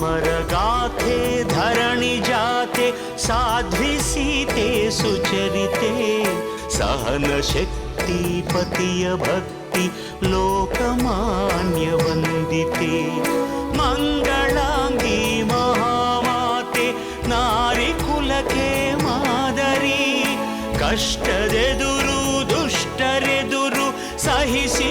अमरगाथे धरणि जाते साध्वी सीते सुचरिते सहनशक्तिपतिय भक्ति लोकमान्यवन्दिते मङ्गलाङ्गी महामाते नारिकुलके मादरी कष्टदेदुरु दुष्टरेदुरु सहिसि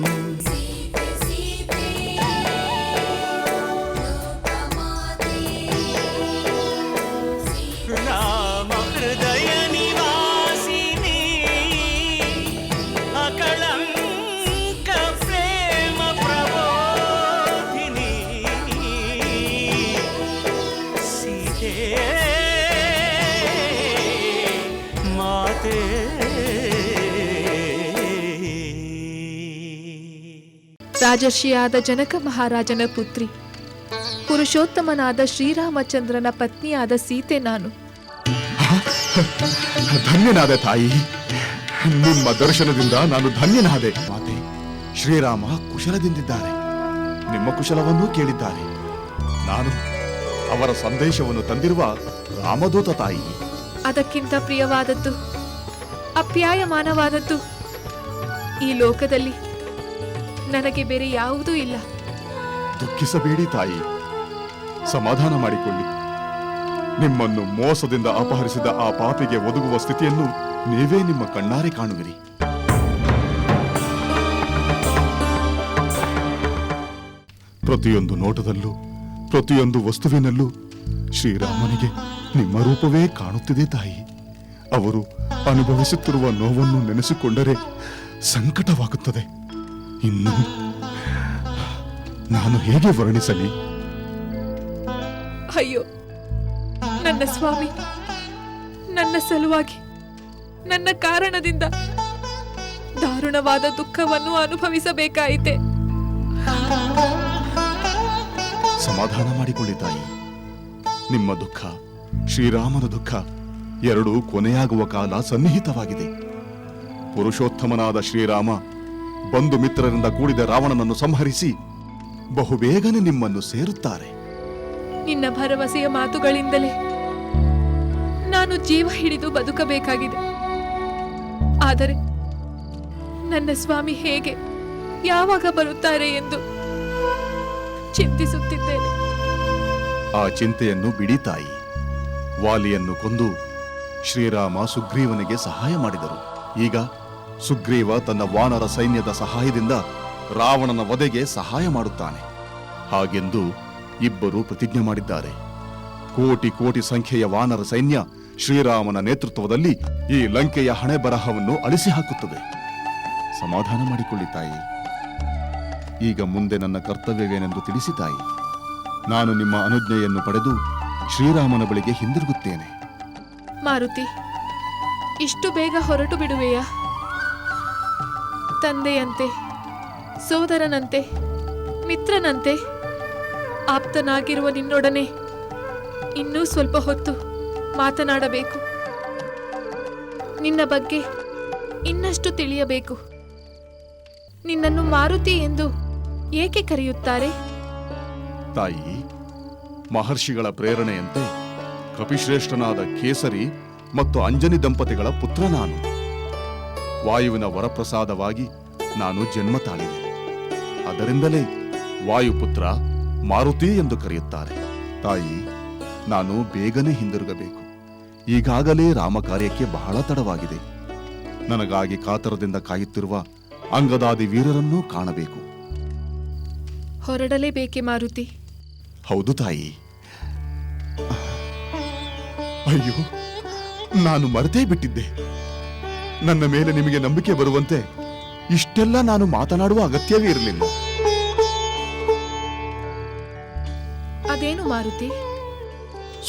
ರಾಜರ್ಷಿಯಾದ ಜನಕ ಮಹಾರಾಜನ ಪುತ್ರಿ. ಪುರುಷೋತ್ತಮನಾದ ಶ್ರೀರಾಮಚಂದ್ರನ ಪತ್ನಿಯಾದ ಸೀತೆ ನಾನು. ಧನ್ಯನಾದ ತಾಯಿ. ನಿಮ್ಮ ದರ್ಶನದಿಂದ ನಾನು ಧನ್ಯನಾದೆ. ಮಾತೆ, ಶ್ರೀರಾಮ ಕುಶಲದಿಂದಿದ್ದಾರೆ. ನಿಮ್ಮ ಕುಶಲವನ್ನೂ ಕೇಳಿದ್ದಾರೆ. ನಾನು ಅವರ ಸಂದೇಶವನ್ನು ತಂದಿರುವ ರಾಮದೂತ ತಾಯಿ. ಅದಕ್ಕಿಂತ ಪ್ರಿಯವಾದದ್ದು ಅಪ್ಯಾಯಮಾನವಾದದ್ದು ಈ ಲೋಕದಲ್ಲಿ ನನಗೆ ಬೇರೆ ಯಾವುದೂ ಇಲ್ಲ. ದುಃಖಿಸಬೇಡಿ ತಾಯಿ. ಸಮಾಧಾನ ಮಾಡಿಕೊಳ್ಳಿ. ನಿಮ್ಮನ್ನು ಮೋಸದಿಂದ ಅಪಹರಿಸಿದ ಆ ಪಾಪಿಗೆ ಒದಗುವ ಸ್ಥಿತಿಯನ್ನು ನೀವೇ ನಿಮ್ಮ ಕಣ್ಣಾರೆ ಕಾಣುವಿರಿ. ಪ್ರತಿಯೊಂದು ನೋಟದಲ್ಲೂ ಪ್ರತಿಯೊಂದು ವಸ್ತುವಿನಲ್ಲೂ ಶ್ರೀರಾಮನಿಗೆ ನಿಮ್ಮ ರೂಪವೇ ಕಾಣುತ್ತಿದೆ ತಾಯಿ. ಅವರು ಅನುಭವಿಸುತ್ತಿರುವ ನೋವನ್ನು ನೆನೆಸಿಕೊಂಡರೆ ಸಂಕಟವಾಗುತ್ತದೆ. ಇನ್ನು ನಾನು ಹೇಗೆ ವರ್ಣಿಸಲಿ? ಅಯ್ಯೋ, ನನ್ನ ಸ್ವಾಮಿ, ನನ್ನ ಸಲುವಾಗಿ, ನನ್ನ ಕಾರಣದಿಂದ ದಾರುಣವಾದ ದುಃಖವನ್ನು ಅನುಭವಿಸಬೇಕಾಯಿತೆ. ಸಮಾಧಾನ ಮಾಡಿಕೊಳ್ಳಿ ತಾಯಿ ನಿಮ್ಮ ದುಃಖ, ಶ್ರೀರಾಮನ ದುಃಖ ಎರಡೂ ಕೊನೆಯಾಗುವ ಕಾಲ ಸನ್ನಿಹಿತವಾಗಿದೆ. ಪುರುಷೋತ್ತಮನಾದ ಶ್ರೀರಾಮ ಬಂಧು ಮಿತ್ರರಿಂದ ಕೂಡಿದ ರಾವಣನನ್ನು ಸಂಹರಿಸಿ ಬಹುಬೇಗನೆ ನಿಮ್ಮನ್ನು ಸೇರುತ್ತಾರೆ. ನಿನ್ನ ಭರವಸೆಯ ಮಾತುಗಳಿಂದಲೇ ನಾನು ಜೀವ ಹಿಡಿದು ಬದುಕಬೇಕಾಗಿದೆ. ಆದರೆ ನನ್ನ ಸ್ವಾಮಿ ಹೇಗೆ ಯಾವಾಗ ಬರುತ್ತಾರೆ ಎಂದು ಚಿಂತಿಸುತ್ತಿದ್ದೇನೆ. ಆ ಚಿಂತೆಯನ್ನು ಬಿಡಿ ತಾಯಿ. ವಾಲಿಯನ್ನು ಕೊಂದು ಶ್ರೀರಾಮ ಸುಗ್ರೀವನಿಗೆ ಸಹಾಯ ಮಾಡಿದರು. ಈಗ ಸುಗ್ರೀವ ತನ್ನ ವಾನರ ಸೈನ್ಯದ ಸಹಾಯದಿಂದ ರಾವಣನ ವಧೆಗೆ ಸಹಾಯ ಮಾಡುತ್ತಾನೆ. ಹಾಗೆಂದು ಇಬ್ಬರು ಪ್ರತಿಜ್ಞೆ ಮಾಡಿದ್ದಾರೆ. ಕೋಟಿ ಕೋಟಿ ಸಂಖ್ಯೆಯ ವಾನರ ಸೈನ್ಯ ಶ್ರೀರಾಮನ ನೇತೃತ್ವದಲ್ಲಿ ಈ ಲಂಕೆಯ ಹಣೆ ಬರಹವನ್ನು ಅಳಿಸಿ ಹಾಕುತ್ತದೆ. ಸಮಾಧಾನ ಮಾಡಿಕೊಳ್ಳಿ ತಾಯಿ. ಈಗ ಮುಂದೆ ನನ್ನ ಕರ್ತವ್ಯವೇನೆಂದು ತಿಳಿಸಿ ತಾಯಿ. ನಾನು ನಿಮ್ಮ ಅನುಜ್ಞೆಯನ್ನು ಪಡೆದು ಶ್ರೀರಾಮನ ಬಳಿಗೆ ಹಿಂದಿರುಗುತ್ತೇನೆ. ಮಾರುತಿ, ಇಷ್ಟು ಬೇಗ ಹೊರಟು ಬಿಡುವೆಯಾ? ತಂದೆಯಂತೆ, ಸೋದರನಂತೆ, ಮಿತ್ರನಂತೆ, ಆಪ್ತನಾಗಿರುವ ನಿನ್ನೊಡನೆ ಇನ್ನೂ ಸ್ವಲ್ಪ ಹೊತ್ತು ಮಾತನಾಡಬೇಕು. ನಿನ್ನ ಬಗ್ಗೆ ಇನ್ನಷ್ಟು ತಿಳಿಯಬೇಕು. ನಿನ್ನನ್ನು ಮಾರುತಿ ಎಂದು ಏಕೆ ಕರೆಯುತ್ತಾರೆ? ತಾಯಿ, ಮಹರ್ಷಿಗಳ ಪ್ರೇರಣೆಯಂತೆ ಕಪಿಶ್ರೇಷ್ಠನಾದ ಕೇಸರಿ ಮತ್ತು ಅಂಜನಿ ದಂಪತಿಗಳ ಪುತ್ರ ನಾನು. ವಾಯುವಿನ ವರಪ್ರಸಾದವಾಗಿ ನಾನು ಜನ್ಮ ತಾಳಿದೆ. ಅದರಿಂದಲೇ ವಾಯುಪುತ್ರ ಮಾರುತಿ ಎಂದು ಕರೆಯುತ್ತಾರೆ. ತಾಯಿ, ನಾನು ಬೇಗನೆ ಹಿಂದಿರುಗಬೇಕು. ಈಗಾಗಲೇ ರಾಮ ಕಾರ್ಯಕ್ಕೆ ಬಹಳ ತಡವಾಗಿದೆ. ನನಗಾಗಿ ಕಾತರದಿಂದ ಕಾಯುತ್ತಿರುವ ಅಂಗದಾದಿ ವೀರರನ್ನೂ ಕಾಣಬೇಕು. ಹೊರಡಲೇಬೇಕೆ ಮಾರುತಿ? ಹೌದು ತಾಯಿ. ಅಯ್ಯೋ ನಾನು ಮರೆತೇ ಬಿಟ್ಟಿದ್ದೆ. ನನ್ನ ಮೇಲೆ ನಿಮಗೆ ನಂಬಿಕೆ ಬರುವಂತೆ ಇಷ್ಟೆಲ್ಲ ನಾನು ಮಾತನಾಡುವ ಅಗತ್ಯವೇ ಇರಲಿಲ್ಲ. ಅದೇನು ಮಾರುತಿ?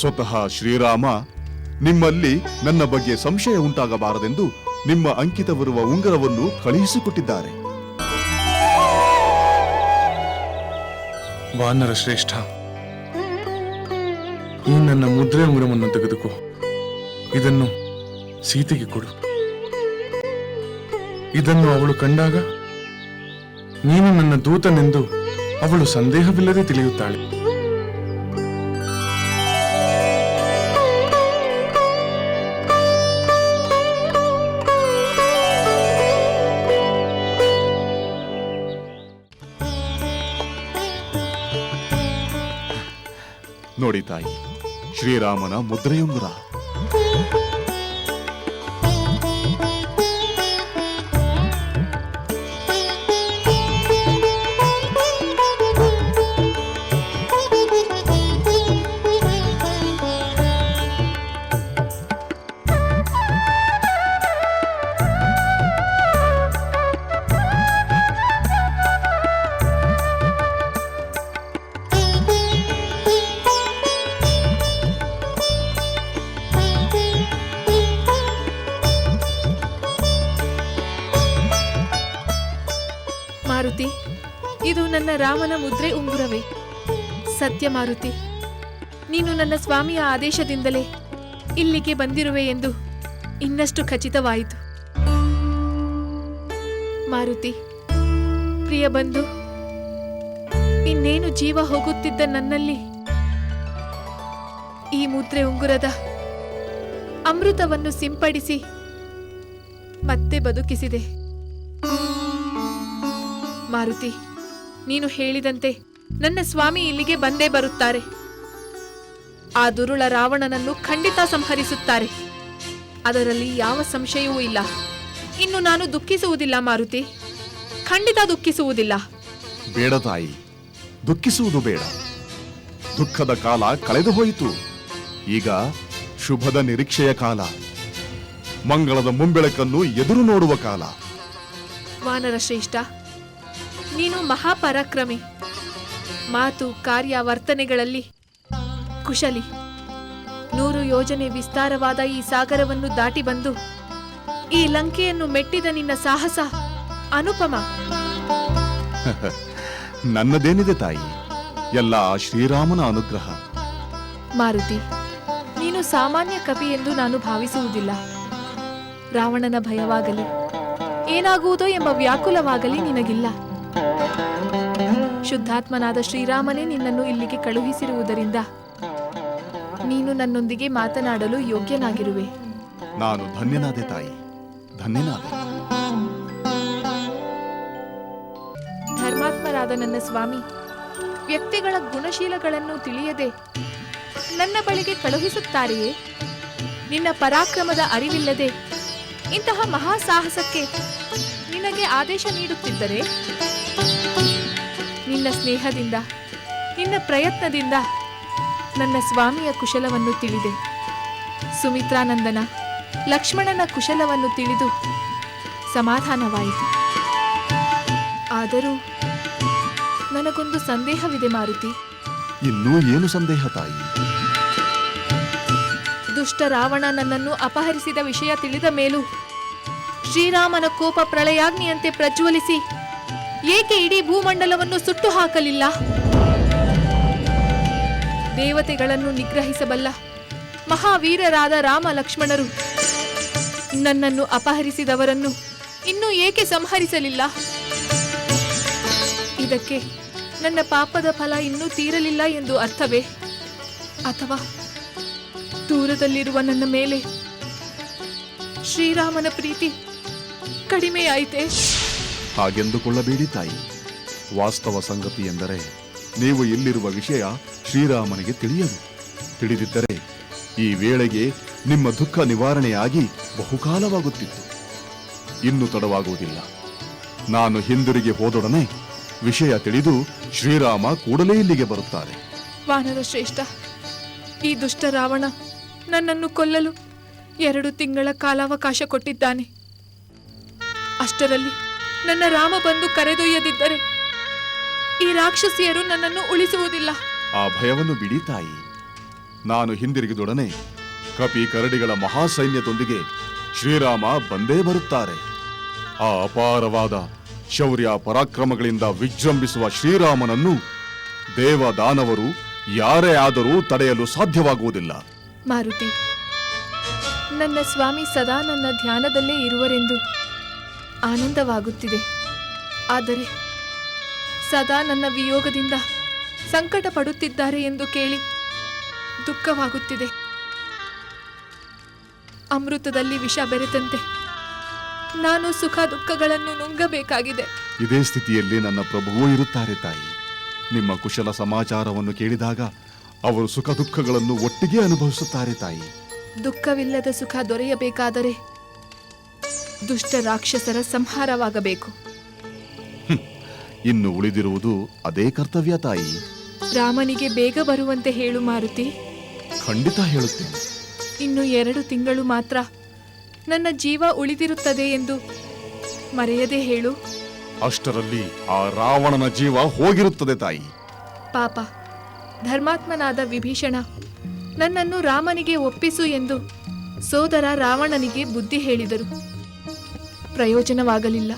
ಸ್ವತಃ ಶ್ರೀರಾಮ ನಿಮ್ಮಲ್ಲಿ ನನ್ನ ಬಗ್ಗೆ ಸಂಶಯ ಉಂಟಾಗಬಾರದೆಂದು ನಿಮ್ಮ ಅಂಕಿತವಿರುವ ಉಂಗರವನ್ನು ಕಳುಹಿಸಿಕೊಟ್ಟಿದ್ದಾರೆ. ವಾನರ ಶ್ರೇಷ್ಠ. ಈ ನನ್ನ ಮುದ್ರೆ ಉಂಗುರವನ್ನು ತೆಗೆದುಕೋ. ಇದನ್ನು ಸೀತೆಗೆ ಕೊಡು. ಇದನ್ನು ಅವಳು ಕಂಡಾಗ ನೀನು ನನ್ನ ದೂತನೆಂದು ಅವಳು ಸಂದೇಹವಿಲ್ಲದೆ ತಿಳಿಯುತ್ತಾಳೆ. ನೋಡಿ ತಾಯಿ ಶ್ರೀರಾಮನ ಮುದ್ರೆಯುಂಗುರ ರಾಮನ ಮುದ್ರೆ ಉಂಗುರವೇ. ಸತ್ಯ ಮಾರುತಿ, ನೀನು ನನ್ನ ಸ್ವಾಮಿಯ ಆದೇಶದಿಂದಲೇ ಇಲ್ಲಿಗೆ ಬಂದಿರುವೆ ಎಂದು ಇನ್ನಷ್ಟು ಖಚಿತವಾಯಿತು. ಮಾರುತಿ, ಪ್ರಿಯ ಬಂಧು, ಇನ್ನೇನು ಜೀವ ಹೋಗುತ್ತಿದ್ದ ನನ್ನಲ್ಲಿ? ಈ ಮುದ್ರೆ ಉಂಗುರದ ಅಮೃತವನ್ನು ಸಿಂಪಡಿಸಿ ಮತ್ತೆ ಬದುಕಿಸಿದೆ. ಮಾರುತಿ ನೀನು ಹೇಳಿದಂತೆ ನನ್ನ ಸ್ವಾಮಿ ಇಲ್ಲಿಗೆ ಬಂದೇ ಬರುತ್ತಾರೆ. ಆ ದುರುಳ ರಾವಣನನ್ನು ಖಂಡಿತ ಸಂಹರಿಸುತ್ತಾರೆ. ಅದರಲ್ಲಿ ಯಾವ ಸಂಶಯವೂ ಇಲ್ಲ. ಇನ್ನು ನಾನು ದುಃಖಿಸುವುದಿಲ್ಲ ಮಾರುತಿ. ಖಂಡಿತ ದುಃಖಿಸುವುದಿಲ್ಲ. ಬೇಡ ತಾಯಿ. ದುಃಖಿಸುವುದು ಬೇಡ. ದುಃಖದ ಕಾಲ ಕಳೆದು ಹೋಯಿತು. ಈಗ ಶುಭದ ನಿರೀಕ್ಷೆಯ ಕಾಲ. ಮಂಗಳದ ಮುಂಬೆಳಕನ್ನು ಎದುರು ನೋಡುವ ಕಾಲ. ವಾನರ ಶ್ರೇಷ್ಠ ನೀನು ಮಹಾಪರಾಕ್ರಮಿ. ಮಾತು ಕಾರ್ಯ ವರ್ತನೆಗಳಲ್ಲಿ ಕುಶಲಿ. ನೂರು ಯೋಜನೆ ವಿಸ್ತಾರವಾದ ಈ ಸಾಗರವನ್ನು ದಾಟಿ ಬಂದು ಈ ಲಂಕೆಯನ್ನು ಮೆಟ್ಟಿದ ನಿನ್ನ ಸಾಹಸ ಅನುಪಮ. ನನ್ನದೇನಿದೆ ತಾಯಿ? ಎಲ್ಲ ಶ್ರೀರಾಮನ ಅನುಗ್ರಹ. ಮಾರುತಿ ನೀನು ಸಾಮಾನ್ಯ ಕವಿ ಎಂದು ನಾನು ಭಾವಿಸುವುದಿಲ್ಲ. ರಾವಣನ ಭಯವಾಗಲಿ ಏನಾಗುವುದೋ ಎಂಬ ವ್ಯಾಕುಲವಾಗಲಿ ನಿನಗಿಲ್ಲ. ಶುದ್ಧಾತ್ಮನಾದ ಶ್ರೀರಾಮನೇ ನಿನ್ನನ್ನು ಇಲ್ಲಿಗೆ ಕಳುಹಿಸಿರುವುದರಿಂದ ನೀನು ನನ್ನೊಂದಿಗೆ ಮಾತನಾಡಲು ಯೋಗ್ಯನಾಗಿರುವೆ. ನಾನು ಧನ್ಯನಾದೆ ತಾಯಿ. ಧನ್ಯನಾದೆ. ಧರ್ಮಾತ್ಮರಾದ ನನ್ನ ಸ್ವಾಮಿ ವ್ಯಕ್ತಿಗಳ ಗುಣಶೀಲಗಳನ್ನು ತಿಳಿಯದೆ ನನ್ನ ಬಳಿಗೆ ಕಳುಹಿಸುತ್ತಾರೆಯೇ? ನಿನ್ನ ಪರಾಕ್ರಮದ ಅರಿವಿಲ್ಲದೆ ಇಂತಹ ಮಹಾಸಾಹಸಕ್ಕೆ ನಿನಗೆ ಆದೇಶ ನೀಡುತ್ತಿದ್ದರೆ? ನಿನ್ನ ಸ್ನೇಹದಿಂದ ನಿನ್ನ ಪ್ರಯತ್ನದಿಂದ ನನ್ನ ಸ್ವಾಮಿಯ ಕುಶಲವನ್ನು ತಿಳಿದೆ. ಸುಮಿತ್ರಾನಂದನ ಲಕ್ಷ್ಮಣನ ಕುಶಲವನ್ನು ತಿಳಿದು ಸಮಾಧಾನವಾಯಿತು. ಆದರೂ ನನಗೊಂದು ಸಂದೇಹವಿದೆ ಮಾರುತಿ. ಇನ್ನೂ ಏನು ಸಂದೇಹ ತಾಯಿ? ದುಷ್ಟ ರಾವಣ ನನ್ನನ್ನು ಅಪಹರಿಸಿದ ವಿಷಯ ತಿಳಿದ ಮೇಲೂ ಶ್ರೀರಾಮನ ಕೋಪ ಪ್ರಳಯಾಗ್ನಿಯಂತೆ ಪ್ರಜ್ವಲಿಸಿ ಏಕೆ ಇಡೀ ಭೂಮಂಡಲವನ್ನು ಸುಟ್ಟು ಹಾಕಲಿಲ್ಲ ದೇವತೆಗಳನ್ನು ನಿಗ್ರಹಿಸಬಲ್ಲ ಮಹಾವೀರರಾದ ರಾಮ ಲಕ್ಷ್ಮಣರು ನನ್ನನ್ನು ಅಪಹರಿಸಿದವರನ್ನು ಇನ್ನೂ ಏಕೆ ಸಂಹರಿಸಲಿಲ್ಲ? ಇದಕ್ಕೆ ನನ್ನ ಪಾಪದ ಫಲ ಇನ್ನೂ ತೀರಲಿಲ್ಲ ಎಂದು ಅರ್ಥವೇ? ಅಥವಾ ದೂರದಲ್ಲಿರುವ ನನ್ನ ಮೇಲೆ ಶ್ರೀರಾಮನ ಪ್ರೀತಿ ಕಡಿಮೆಯಾಯಿತೆ? ಹಾಗೆಂದುಕೊಳ್ಳಬೇಡಿ ತಾಯಿ. ವಾಸ್ತವ ಸಂಗತಿ ಎಂದರೆ ನೀವು ಇಲ್ಲಿರುವ ವಿಷಯ ಶ್ರೀರಾಮನಿಗೆ ತಿಳಿಯದು. ತಿಳಿದಿದ್ದರೆ ಈ ವೇಳೆಗೆ ನಿಮ್ಮ ದುಃಖ ನಿವಾರಣೆಯಾಗಿ ಬಹುಕಾಲವಾಗುತ್ತಿತ್ತು. ಇನ್ನು ತಡವಾಗುವುದಿಲ್ಲ. ನಾನು ಹಿಂದಿರುಗಿ ಹೋದೊಡನೆ ವಿಷಯ ತಿಳಿದು ಶ್ರೀರಾಮ ಕೂಡಲೇ ಇಲ್ಲಿಗೆ ಬರುತ್ತಾರೆ. ವಾನರ ಶ್ರೇಷ್ಠ, ಈ ದುಷ್ಟ ರಾವಣ ನನ್ನನ್ನು ಕೊಲ್ಲಲು ಎರಡು ತಿಂಗಳ ಕಾಲಾವಕಾಶ ಕೊಟ್ಟಿದ್ದಾನೆ. ಅಷ್ಟರಲ್ಲಿ ನನ್ನ ರಾಮ ಬಂದು ಕರೆದೊಯ್ಯದಿದ್ದರೆ ಈ ರಾಕ್ಷಸಿಯರು ನನ್ನನ್ನು ಉಳಿಸುವುದಿಲ್ಲ. ಆ ಭಯವನ್ನು ಬಿಡಿ ತಾಯಿ. ನಾನು ಹಿಂದಿರುಗಿದೊಡನೆ ಕಪಿ ಕರಡಿಗಳ ಮಹಾಸೈನ್ಯದೊಂದಿಗೆ ಶ್ರೀರಾಮ ಬಂದೇ ಬರುತ್ತಾರೆ. ಆ ಅಪಾರವಾದ ಶೌರ್ಯ ಪರಾಕ್ರಮಗಳಿಂದ ವಿಜೃಂಭಿಸುವ ಶ್ರೀರಾಮನನ್ನು ದೇವ ದಾನವರು ಯಾರೇ ಆದರೂ ತಡೆಯಲು ಸಾಧ್ಯವಾಗುವುದಿಲ್ಲ. ಮಾರುತಿ ನನ್ನ ಸ್ವಾಮಿ ಸದಾ ನನ್ನ ಧ್ಯಾನದಲ್ಲೇ ಇರುವರೆಂದು ಆನಂದವಾಗುತ್ತಿದೆ. ಆದರೆ ಸದಾ ನನ್ನ ವಿಯೋಗದಿಂದ ಸಂಕಟ ಪಡುತ್ತಿದ್ದಾರೆ ಎಂದು ಕೇಳಿ ದುಃಖವಾಗುತ್ತಿದೆ. ಅಮೃತದಲ್ಲಿ ವಿಷ ಬೆರೆತಂತೆ ನಾನು ಸುಖ ದುಃಖಗಳನ್ನು ನುಂಗಬೇಕಾಗಿದೆ. ಇದೇ ಸ್ಥಿತಿಯಲ್ಲಿ ನನ್ನ ಪ್ರಭುವೂ ಇರುತ್ತಾರೆ ತಾಯಿ. ನಿಮ್ಮ ಕುಶಲ ಸಮಾಚಾರವನ್ನು ಕೇಳಿದಾಗ ಅವರು ಸುಖ ದುಃಖಗಳನ್ನು ಒಟ್ಟಿಗೆ ಅನುಭವಿಸುತ್ತಾರೆ ತಾಯಿ. ದುಃಖವಿಲ್ಲದ ಸುಖ ದೊರೆಯಬೇಕಾದರೆ ದುಷ್ಟ ರಾಕ್ಷಸರ ಸಂಹಾರವಾಗಬೇಕು. ಇನ್ನು ಉಳಿದಿರುವುದು ಅದೇ ಕರ್ತವ್ಯ ತಾಯಿ. ರಾಮನಿಗೆ ಬೇಗ ಬರುವಂತೆ ಹೇಳು ಮಾರುತಿ. ಖಂಡಿತ ಹೇಳುತ್ತೇನೆ. ಇನ್ನು ಎರಡು ತಿಂಗಳು ಮಾತ್ರ. ನನ್ನ ಜೀವ ಉಳಿದಿರುತ್ತದೆ ಎಂದು ಮರೆಯದೆ ಹೇಳು. ಅಷ್ಟರಲ್ಲಿ ಆ ರಾವಣನ ಜೀವ ಹೋಗಿರುತ್ತದೆ ತಾಯಿ. ಪಾಪ ಧರ್ಮಾತ್ಮನಾದ ವಿಭೀಷಣ ನನ್ನನ್ನು ರಾಮನಿಗೆ ಒಪ್ಪಿಸು ಎಂದು ಸೋದರ ರಾವಣನಿಗೆ ಬುದ್ಧಿ ಹೇಳಿದರು. ಪ್ರಯೋಜನವಾಗಲಿಲ್ಲ.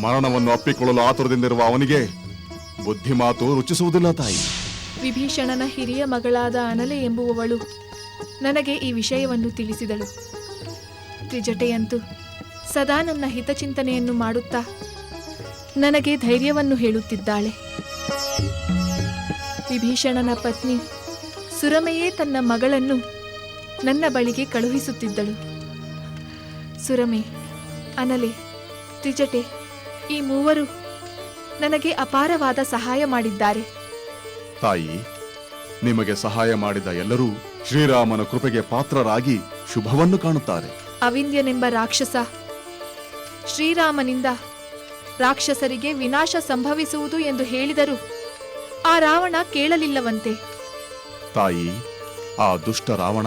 ಮರಣವನ್ನು ಅಪ್ಪಿಕೊಳ್ಳಲು ಆತುರದಿಂದಿರುವ ಅವನಿಗೆ ಬುದ್ಧಿ ಮಾತು ರುಚಿಸುವುದಿಲ್ಲ ತಾಯಿ. ವಿಭೀಷಣನ ಹಿರಿಯ ಮಗಳಾದ ಅನಲೆ ಎಂಬುವವಳು ನನಗೆ ಈ ವಿಷಯವನ್ನು ತಿಳಿಸಿದಳು. ತ್ರಿಜಟೆಯಂತೂ ಸದಾ ನನ್ನ ಹಿತಚಿಂತನೆಯನ್ನು ಮಾಡುತ್ತಾ ನನಗೆ ಧೈರ್ಯವನ್ನು ಹೇಳುತ್ತಿದ್ದಾಳೆ. ವಿಭೀಷಣನ ಪತ್ನಿ ಸುರಮೆಯೇ ತನ್ನ ಮಗಳನ್ನು ನನ್ನ ಬಳಿಗೆ ಕಳುಹಿಸುತ್ತಿದ್ದಳು. ಸುರಮೆ ಅನಲೆ ತ್ರಿಜಟೆ ಈ ಮೂವರು ನನಗೆ ಅಪಾರವಾದ ಸಹಾಯ ಮಾಡಿದ್ದಾರೆ. ತಾಯಿ ನಿಮಗೆ ಸಹಾಯ ಮಾಡಿದ ಎಲ್ಲರೂ ಶ್ರೀರಾಮನ ಕೃಪೆಗೆ ಪಾತ್ರರಾಗಿ ಶುಭವನ್ನು ಕಾಣುತ್ತಾರೆ. ಅವಿಂದ್ಯನೆಂಬ ರಾಕ್ಷಸ ಶ್ರೀರಾಮನಿಂದ ರಾಕ್ಷಸರಿಗೆ ವಿನಾಶ ಸಂಭವಿಸುವುದು ಎಂದು ಹೇಳಿದರು ಆ ರಾವಣ ಕೇಳಲಿಲ್ಲವಂತೆ. ತಾಯಿ ಆ ದುಷ್ಟ ರಾವಣ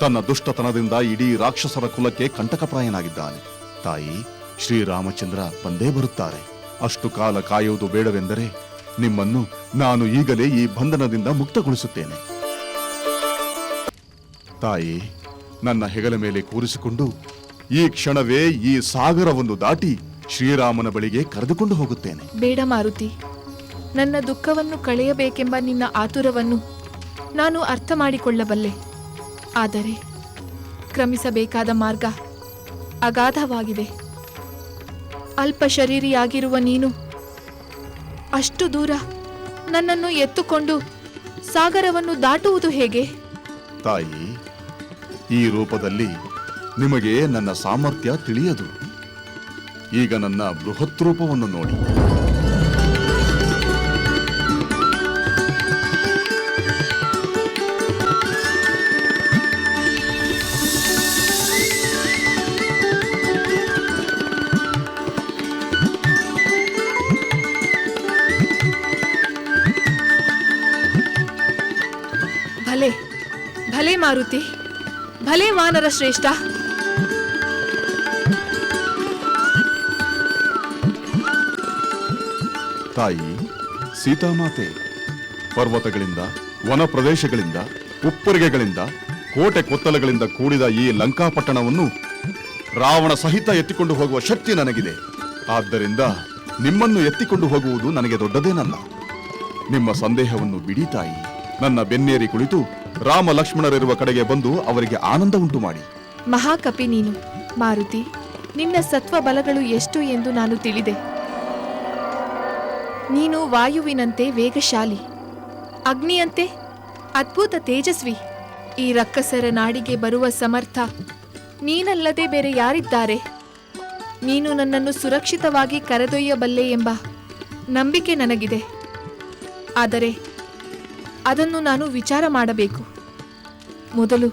ತನ್ನ ದುಷ್ಟತನದಿಂದ ಇಡೀ ರಾಕ್ಷಸರ ಕುಲಕ್ಕೆ ಕಂಟಕಪ್ರಾಯನಾಗಿದ್ದಾನೆ. ತಾಯಿ ಶ್ರೀರಾಮಚಂದ್ರ ಬಂದೇ ಬರುತ್ತಾರೆ. ಅಷ್ಟು ಕಾಲ ಕಾಯುವುದು ಬೇಡವೆಂದರೆ ನಿಮ್ಮನ್ನು ನಾನು ಈಗಲೇ ಈ ಬಂಧನದಿಂದ ಮುಕ್ತಗೊಳಿಸುತ್ತೇನೆ. ತಾಯಿ, ನನ್ನ ಹೆಗಲ ಮೇಲೆ ಕೂರಿಸಿಕೊಂಡು ಈ ಕ್ಷಣವೇ ಈ ಸಾಗರವನ್ನು ದಾಟಿ ಶ್ರೀರಾಮನ ಬಳಿಗೆ ಕರೆದುಕೊಂಡು ಹೋಗುತ್ತೇನೆ. ಬೇಡ ಮಾರುತಿ, ನನ್ನ ದುಃಖವನ್ನು ಕಳೆಯಬೇಕೆಂಬ ನಿನ್ನ ಆತುರವನ್ನು ನಾನು ಅರ್ಥ ಮಾಡಿಕೊಳ್ಳಬಲ್ಲೆ. ಆದರೆ, ಕ್ರಮಿಸಬೇಕಾದ ಮಾರ್ಗ ಅಗಾಧವಾಗಿದೆ ಅಲ್ಪ ಶರೀರಿಯಾಗಿರುವ ನೀನು, ಅಷ್ಟು ದೂರ ನನ್ನನ್ನು ಎತ್ತುಕೊಂಡು ಸಾಗರವನ್ನು ದಾಟುವುದು ಹೇಗೆ? ತಾಯಿ, ಈ ರೂಪದಲ್ಲಿ ನಿಮಗೆ ನನ್ನ ಸಾಮರ್ಥ್ಯ ತಿಳಿಯದು. ಈಗ ನನ್ನ ಬೃಹತ್ ರೂಪವನ್ನು ನೋಡಿ. ಮಾರುತಿ. ಭಲೆ ವಾನರ ಶ್ರೇಷ್ಠ. ತಾಯಿ, ಸೀತಾಮಾತೆ, ಪರ್ವತಗಳಿಂದ, ವನ ಪ್ರದೇಶಗಳಿಂದ, ಉಪ್ಪರಿಗೆಗಳಿಂದ, ಕೋಟೆ ಕೊತ್ತಲಗಳಿಂದ ಕೂಡಿದ ಈ ಲಂಕಾಪಟ್ಟಣವನ್ನು ರಾವಣ ಸಹಿತ ಎತ್ತಿಕೊಂಡು ಹೋಗುವ ಶಕ್ತಿ ನನಗಿದೆ. ಆದ್ದರಿಂದ ನಿಮ್ಮನ್ನು ಎತ್ತಿಕೊಂಡು ಹೋಗುವುದು ನನಗೆ ದೊಡ್ಡದೇನಲ್ಲ. ನಿಮ್ಮ ಸಂದೇಹವನ್ನು ಬಿಡಿ ತಾಯಿ. ನನ್ನ ಬೆನ್ನೇರಿ ಕುಳಿತು ರಾಮ ಲಕ್ಷ್ಮಣರಿರುವ ಕಡೆಗೆ ಬಂದು ಅವರಿಗೆ ಆನಂದ ಉಂಟು ಮಾಡಿ. ಮಹಾಕಪಿ ನೀನು, ಮಾರುತಿ, ನಿನ್ನ ಸತ್ವ ಬಲಗಳು ಎಷ್ಟು ಎಂದು ನಾನು ತಿಳಿದೆ. ನೀನು ವಾಯುವಿನಂತೆ ವೇಗಶಾಲಿ, ಅಗ್ನಿಯಂತೆ ಅದ್ಭುತ ತೇಜಸ್ವಿ, ಈ ರಕ್ಕಸರ ನಾಡಿಗೆ ಬರುವ ಸಮರ್ಥ, ನೀನಲ್ಲದೆ ಬೇರೆ ಯಾರಿದ್ದಾರೆ? ನೀನು ನನ್ನನ್ನು ಸುರಕ್ಷಿತವಾಗಿ ಕರೆದೊಯ್ಯಬಲ್ಲೆ ಎಂಬ ನಂಬಿಕೆ ನನಗಿದೆ. ಆದರೆ ಅದನ್ನು ನಾನು ವಿಚಾರ ಮಾಡಬೇಕು. ಮೊದಲು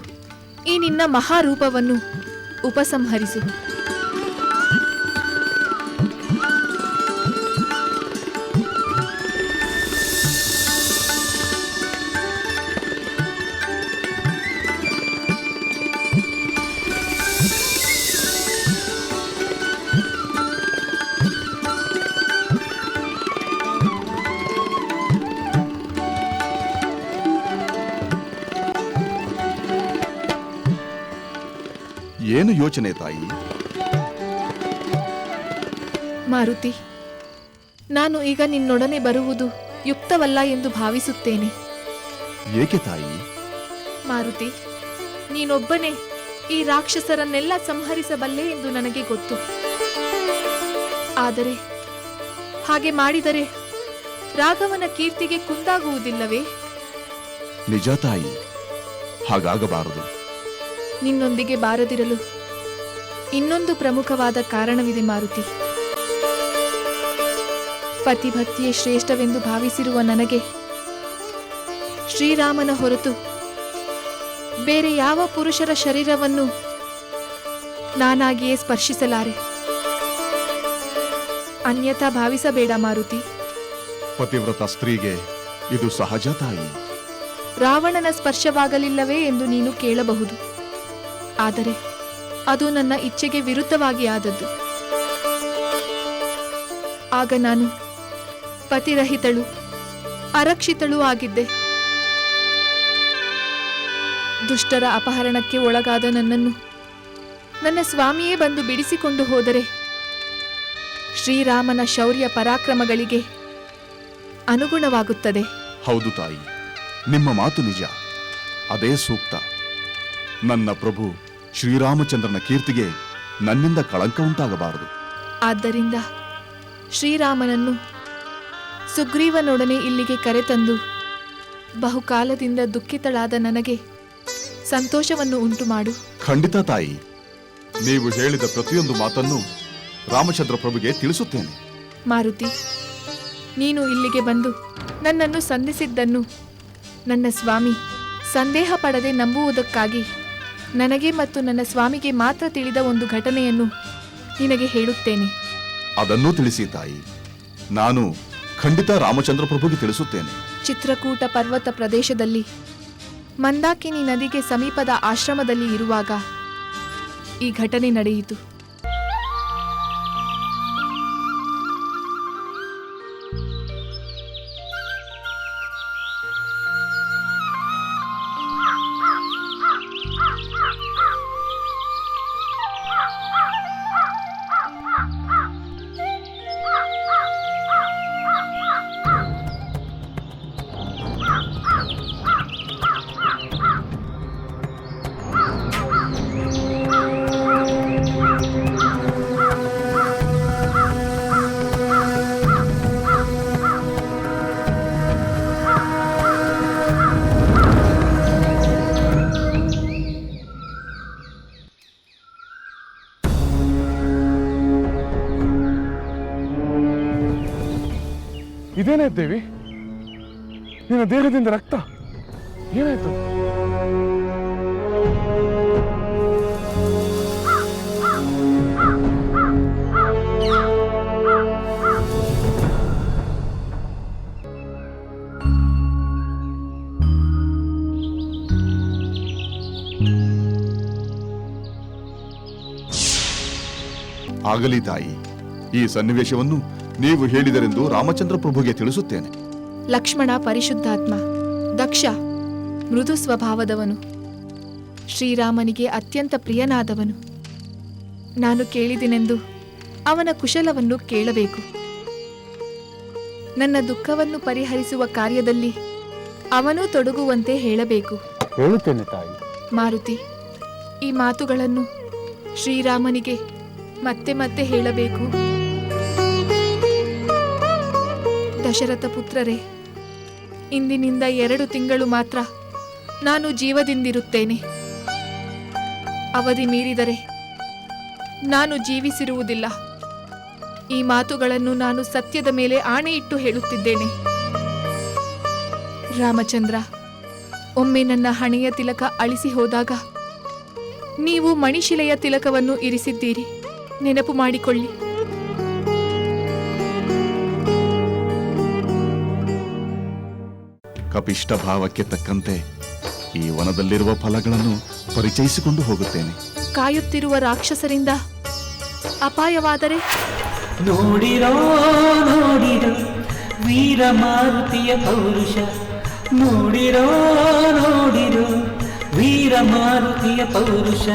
ಈ ನಿನ್ನ ಮಹಾರೂಪವನ್ನು ಉಪಸಂಹರಿಸು. ಏನು ಯೋಚನೆ ತಾಯಿ? ಮಾರುತಿ ನಾನು ಈಗ ನಿನ್ನೊಡನೆ ಬರುವುದು ಯುಕ್ತವಲ್ಲ ಎಂದು ಭಾವಿಸುತ್ತೇನೆ. ಏಕೆ ತಾಯಿ? ಮಾರುತಿ ನೀನೊಬ್ಬನೇ ಈ ರಾಕ್ಷಸರನ್ನೆಲ್ಲ ಸಂಹರಿಸಬಲ್ಲೆ ಎಂದು ನನಗೆ ಗೊತ್ತು. ಆದರೆ ಹಾಗೆ ಮಾಡಿದರೆ ರಾಘವನ ಕೀರ್ತಿಗೆ ಕುಂದಾಗುವುದಿಲ್ಲವೇ? ನಿಜ ತಾಯಿ ಹಾಗಾಗಬಾರದು. ನಿನ್ನೊಂದಿಗೆ ಬಾರದಿರಲು ಇನ್ನೊಂದು ಪ್ರಮುಖವಾದ ಕಾರಣವಿದೆ ಮಾರುತಿ. ಪತಿಭಕ್ತಿಯೇ ಶ್ರೇಷ್ಠವೆಂದು ಭಾವಿಸಿರುವ ನನಗೆ ಶ್ರೀರಾಮನ ಹೊರತು ಬೇರೆ ಯಾವ ಪುರುಷರ ಶರೀರವನ್ನು ನಾನಾಗಿಯೇ ಸ್ಪರ್ಶಿಸಲಾರೆ. ಅನ್ಯಥಾ ಭಾವಿಸಬೇಡ ಮಾರುತಿ. ಪತಿವ್ರತ ಸ್ತ್ರೀಗೆ ಇದು ಸಹಜ ತಾಯಿ. ರಾವಣನ ಸ್ಪರ್ಶವಾಗಲಿಲ್ಲವೇ ಎಂದು ನೀನು ಕೇಳಬಹುದು. ಆದರೆ ಅದು ನನ್ನ ಇಚ್ಛೆಗೆ ವಿರುದ್ಧವಾಗಿ ಆದದ್ದು ಆಗ ನಾನು ಪತಿರಹಿತಳು, ಅರಕ್ಷಿತಳೂ ಆಗಿದ್ದೆ. ದುಷ್ಟರ ಅಪಹರಣಕ್ಕೆ ಒಳಗಾದ ನನ್ನನ್ನು ನನ್ನ ಸ್ವಾಮಿಯೇ ಬಂದು ಬಿಡಿಸಿಕೊಂಡು ಹೋದರೆ ಶ್ರೀರಾಮನ ಶೌರ್ಯ ಪರಾಕ್ರಮಗಳಿಗೆ ಅನುಗುಣವಾಗುತ್ತದೆ. ಹೌದು ತಾಯಿ, ನಿಮ್ಮ ಮಾತು ನಿಜ, ಅದೇ ಸೂಕ್ತ. ನನ್ನ ಪ್ರಭು ಶ್ರೀರಾಮಚಂದ್ರನ ಕೀರ್ತಿಗೆ ನನ್ನಿಂದ ಕಳಂಕ ಉಂಟಾಗಬಾರದು. ಆದ್ದರಿಂದ ಶ್ರೀರಾಮನನ್ನು ಸುಗ್ರೀವನೊಡನೆ ಇಲ್ಲಿಗೆ ಕರೆತಂದು ಬಹುಕಾಲದಿಂದ ದುಃಖಿತಳಾದ ನನಗೆ ಸಂತೋಷವನ್ನು ಉಂಟು ಮಾಡು ಖಂಡಿತ ತಾಯಿ ನೀವು ಹೇಳಿದ ಪ್ರತಿಯೊಂದು ಮಾತನ್ನು ರಾಮಚಂದ್ರ ಪ್ರಭುಗೆ ತಿಳಿಸುತ್ತೇನೆ. ಮಾರುತಿ ನೀನು ಇಲ್ಲಿಗೆ ಬಂದು ನನ್ನನ್ನು ಸಂಧಿಸಿದ್ದನ್ನು ನನ್ನ ಸ್ವಾಮಿ ಸಂದೇಹ ಪಡದೆ ನಂಬುವುದಕ್ಕಾಗಿ ನನಗೆ ಮತ್ತು ನನ್ನ ಸ್ವಾಮಿಗೆ ಮಾತ್ರ ತಿಳಿದ ಒಂದು ಘಟನೆಯನ್ನು ನಿನಗೆ ಹೇಳುತ್ತೇನೆ. ಅದನ್ನೂ ತಿಳಿಸಿ ತಾಯಿ. ನಾನು ಖಂಡಿತ ರಾಮಚಂದ್ರ ಪ್ರಭುಗೆ ತಿಳಿಸುತ್ತೇನೆ. ಚಿತ್ರಕೂಟ ಪರ್ವತ ಪ್ರದೇಶದಲ್ಲಿ ಮಂದಾಕಿನಿ ನದಿಗೆ ಸಮೀಪದ ಆಶ್ರಮದಲ್ಲಿ ಇರುವಾಗ ಈ ಘಟನೆ ನಡೆಯಿತು. ದೇವಿ ನಿನ್ನ ದೇಹದಿಂದ ರಕ್ತ. ಏನಾಯ್ತು? ಆಗಲಿ ತಾಯಿ ಈ ಸನ್ನಿವೇಶವನ್ನು ನೀವು ಹೇಳಿದರೆಂದು ರಾಮಚಂದ್ರ ಪ್ರಭುಗೆ ತಿಳಿಸುತ್ತೇನೆ. ಲಕ್ಷ್ಮಣ ಪರಿಶುದ್ಧಾತ್ಮ ದಕ್ಷ ಮೃದು ಸ್ವಭಾವದವನು. ಶ್ರೀರಾಮನಿಗೆ ಅತ್ಯಂತ ಪ್ರಿಯನಾದವನು. ನಾನು ಕೇಳಿದಿನೆಂದು ಅವನ ಕುಶಲವನ್ನು ಕೇಳಬೇಕು. ನನ್ನ ದುಃಖವನ್ನು ಪರಿಹರಿಸುವ ಕಾರ್ಯದಲ್ಲಿ ಅವನೂ ತೊಡಗುವಂತೆ ಹೇಳಬೇಕು. ಹೇಳುತ್ತೇನೆ ತಾಯಿ. ಮಾರುತಿ ಈ ಮಾತುಗಳನ್ನು ಶ್ರೀರಾಮನಿಗೆ ಮತ್ತೆ ಮತ್ತೆ ಹೇಳಬೇಕು. ದಶರಥ ಪುತ್ರರೇ, ಇಂದಿನಿಂದ ಎರಡು ತಿಂಗಳು ಮಾತ್ರ ನಾನು ಜೀವದಿಂದಿರುತ್ತೇನೆ. ಅವಧಿ ಮೀರಿದರೆ ನಾನು ಜೀವಿಸಿರುವುದಿಲ್ಲ. ಈ ಮಾತುಗಳನ್ನು ನಾನು ಸತ್ಯದ ಮೇಲೆ ಆಣೆ ಇಟ್ಟು ಹೇಳುತ್ತಿದ್ದೇನೆ. ರಾಮಚಂದ್ರ, ಒಮ್ಮೆ ನನ್ನ ಹಣೆಯ ತಿಲಕ ಅಳಿಸಿ ಹೋದಾಗ ನೀವು ಮಣಿಶಿಲೆಯ ತಿಲಕವನ್ನು ಇರಿಸಿದ್ದೀರಿ. ನೆನಪು ಮಾಡಿಕೊಳ್ಳಿ. ಕಪಿಷ್ಠ ಭಾವಕ್ಕೆ ತಕ್ಕಂತೆ ಈ ವನದಲ್ಲಿರುವ ಫಲಗಳನ್ನು ಪರಿಚಯಿಸಿಕೊಂಡು ಹೋಗುತ್ತೇನೆ. ಕಾಯುತ್ತಿರುವ ರಾಕ್ಷಸರಿಂದ ಅಪಾಯವಾದರೆ? ನೋಡಿರೋ ನೋಡಿರೋ ವೀರ ಮಾರುತಿಯ ಪೌರುಷ. ನೋಡಿರೋ ನೋಡಿರೋ ವೀರ ಮಾರುತಿಯ ಪೌರುಷ.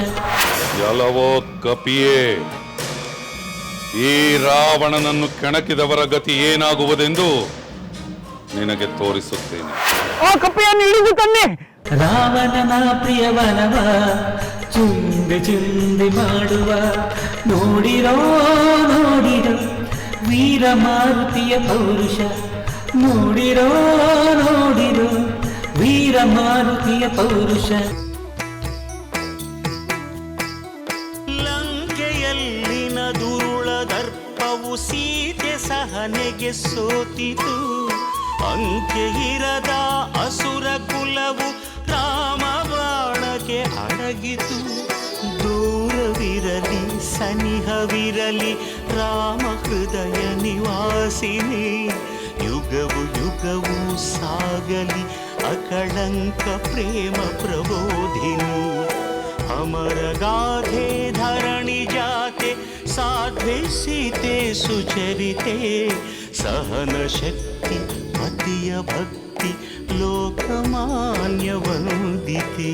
ಎಲ್ಲವೋ ಕಪಿಯೇ ಈ ರಾವಣನನ್ನು ಕೆಣಕಿದವರ ಗತಿ ಏನಾಗುವುದೆಂದು ನಿನಗೆ ತೋರಿಸುತ್ತೇನೆ. ರಾವಣನ ಪ್ರಿಯವನವ ಚುಂದಿ ಚುಂದಿ ಮಾಡುವ ನೋಡಿರೋ ನೋಡಿರೋ ವೀರ ಮಾರುತಿಯ ಪೌರುಷ ನೋಡಿರೋ ನೋಡಿರೋ ವೀರ ಮಾರುತಿಯ ಪೌರುಷ. ಲಂಕೆಯಲ್ಲಿನ ದುರುಳ ದರ್ಪವು ಸೀತೆ ಸಹನೆಗೆ ಸೋತಿತು. ಅಂಕೆ ಇರದ ಅಸುರ ಕುಲವು ರಾಮ ಬಾಣಕ್ಕೆ ಅಡಗಿತು ದೂರವಿರಲಿ ಸನಿಹವಿರಲಿ ರಾಮ ಹೃದಯ ನಿವಾಸಿನಿ ಯುಗವು ಯುಗವು ಸಾಗಲಿ ಅಕಳಂಕ ಪ್ರೇಮ ಪ್ರಬೋಧಿನಿ ಅಮರ ಗಾಧೆ ಧರಣಿ ಜಾತೆ ಸಾಧ್ವೆ ಸೀತೆ ಸುಚರಿತೆ ಸಹನ ಶಕ್ತಿ ಪತಿಯ ಭಕ್ತಿ ಲೋಕಮಾನ್ಯ ವಂದಿತೆ